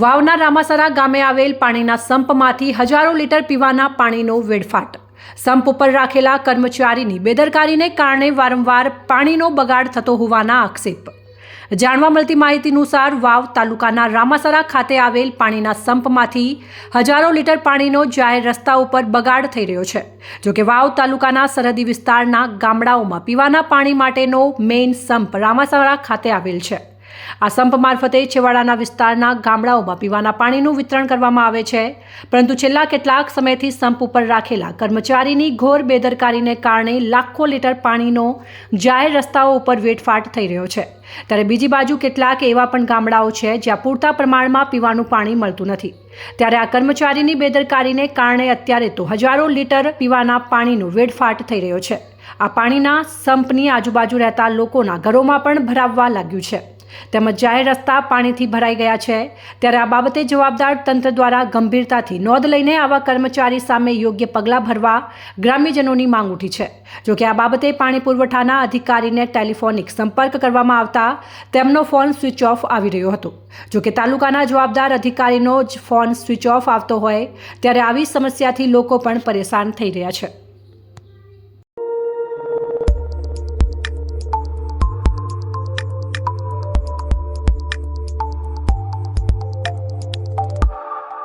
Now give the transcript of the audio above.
વાવના રામાસરા ગામે આવેલ પાણીના સંપમાંથી હજારો લીટર પીવાના પાણીનો વેડફાટ. સંપ ઉપર રાખેલા કર્મચારીની બેદરકારીને કારણે વારંવાર પાણીનો બગાડ થતો હોવાના આક્ષેપ. જાણવા મળતી માહિતી અનુસાર વાવ તાલુકાના રામાસરા ખાતે આવેલ પાણીના સંપમાંથી હજારો લીટર પાણીનો જાહેર રસ્તા ઉપર બગાડ થઈ રહ્યો છે. જોકે વાવ તાલુકાના સરહદી વિસ્તારના ગામડાઓમાં પીવાના પાણી માટેનો મેઇન સંપ રામાસરા ખાતે આવેલ છે. આ સંપ મારફતે છેવાડાના વિસ્તારના ગામડાઓમાં પીવાના પાણીનું વિતરણ કરવામાં આવે છે. પરંતુ છેલ્લા કેટલાક સમયથી સંપ ઉપર રાખેલા કર્મચારીની ઘોર બેદરકારીને કારણે લાખો લીટર પાણીનો જાહેર રસ્તાઓ ઉપર વેટફાટ થઈ રહ્યો છે. ત્યારે બીજી બાજુ કેટલાક એવા પણ ગામડાઓ છે જ્યાં પૂરતા પ્રમાણમાં પીવાનું પાણી મળતું નથી. ત્યારે આ કર્મચારીની બેદરકારીને કારણે અત્યારે તો હજારો લીટર પીવાના પાણીનો વેડફાટ થઈ રહ્યો છે. આ પાણીના સંપની આજુબાજુ રહેતા લોકોના ઘરોમાં પણ ભરાવવા લાગ્યું છે. તેમજ જાહેર રસ્તા પાણીથી ભરાઈ ગયા છે. ત્યારે આ બાબતે જવાબદાર તંત્ર દ્વારા ગંભીરતાથી નોંધ લઈને આવા કર્મચારી સામે યોગ્ય પગલાં ભરવા ગ્રામ્યજનોની માંગ ઉઠી છે. જોકે આ બાબતે પાણી પુરવઠાના અધિકારીને ટેલિફોનિક સંપર્ક કરવામાં આવતા તેમનો ફોન સ્વિચ ઓફ આવી રહ્યો હતો. જોકે તાલુકાના જવાબદાર અધિકારીનો જ ફોન સ્વિચ ઓફ આવતો હોય, ત્યારે આવી સમસ્યાથી લોકો પણ પરેશાન થઈ રહ્યા છે.